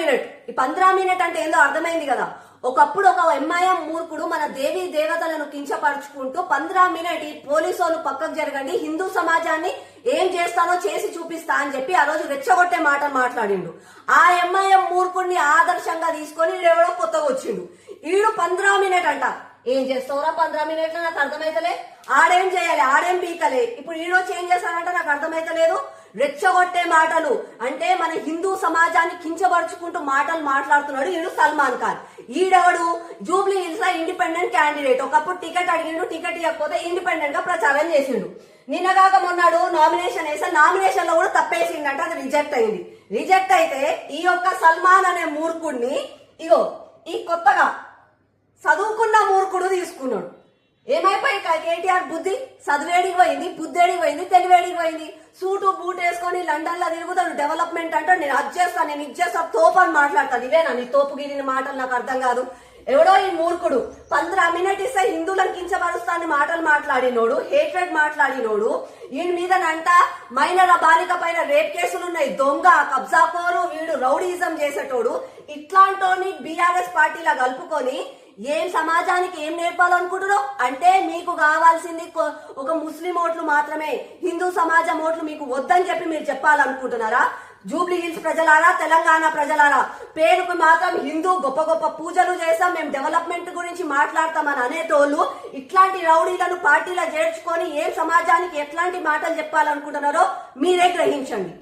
Minute. ఈ పంద్రా minute అంటే ఏందో అర్థమైంది కదా. ఒకప్పుడు ఒక ఎంఐఎం మూర్ఖుడు మన దేవి దేవతలను కించపరుచుకుంటూ పంద్రా మినిట్ ఈ పోలీసు వాళ్ళు పక్కకు జరగండి హిందూ సమాజాన్ని ఏం చేస్తానో చేసి చూపిస్తా అని చెప్పి ఆ రోజు రెచ్చగొట్టే మాటలు మాట్లాడిండు. ఆ ఎంఐఎం మూర్ఖుడిని ఆదర్శంగా తీసుకొని ఎవడో కొత్తగా వచ్చిండు. ఈడు పంద్రా మినిట్ అంట. ఏం చేస్తావురా పంద్రా మినిట్లు నాకు అర్థమైతలే. ఆడేం చేయాలి? ఆడేం పీకలే ఇప్పుడు ఈరోజు ఏం చేస్తానంటే నాకు అర్థమైతలేదు. రెచ్చగొట్టే మాటలు. అంటే మన హిందూ సమాజాన్ని కించపరుచుకుంటూ మాటలు మాట్లాడుతున్నాడు ఈడు సల్మాన్ ఖాన్. ఈడెవడు? జూబ్లీ హిల్స్లో ఇండిపెండెంట్ క్యాండిడేట్. ఒకప్పుడు టికెట్ అడిగిండు టికెట్ ఇవ్వకపోతే ఇండిపెండెంట్గా ప్రచారం చేసిండు. నిన్నగాక మొన్నాడు నామినేషన్ వేస్తే నామినేషన్లో కూడా తప్పేసిందంటే అది రిజెక్ట్ అయింది. రిజెక్ట్ అయితే ఈ యొక్క సల్మాన్ అనే మూర్ఖుడిని ఇగో ఈ కొత్తగా చదువుకున్న మూర్ఖుడు తీసుకున్నాడు. ఏమైపోయి కేటీఆర్ బుద్ధి? చదివేడికి పోయింది బుద్ధేడికి పోయింది తెలివేడికి పోయింది. సూటు బూట్ వేసుకొని లండన్లో తిరుగుతాడు డెవలప్మెంట్ అంటే నేను అది చేస్తాను నేను ఇది చేస్తా తోపు అని మాట్లాడతాను ఇవేనా నీ తోపుగిరిని మాటలు నాకు అర్థం కాదు. ఎవడో ఈ మూర్ఖుడు. పంద్రా మినిట్ ఇస్తే హిందువులకి మాటలు మాట్లాడినోడు హేట్రెడ్ మాట్లాడినోడు ఈయన మీదనంట మైనర్ బాలిక పైన రేప్ కేసులున్నాయి. దొంగ కబ్జాకోరు వీడు రౌడీజం చేసేటోడు. ఇట్లాంటోని బీఆర్ఎస్ పార్టీలా కలుపుకొని ఏం సమాజానికి ఏం నేర్పాలనుకుంటున్నావు? అంటే మీకు కావాల్సింది ఒక ముస్లిం ఓట్లు మాత్రమే. హిందూ సమాజం ఓట్లు మీకు వద్దని చెప్పి మీరు చెప్పాలనుకుంటున్నారా? జూబ్లీ హిల్స్ ప్రజలారా తెలంగాణ ప్రజలారా పేరుకు మాత్రం హిందూ గొప్ప గొప్ప పూజలు చేస్తాం మేము డెవలప్మెంట్ గురించి మాట్లాడతామని అనేటోళ్ళు ఇట్లాంటి రౌడీలను పార్టీలో చేర్చుకొని ఏం సమాజానికి ఎట్లాంటి మాటలు చెప్పాలనుకుంటున్నారో మీరే గ్రహించండి.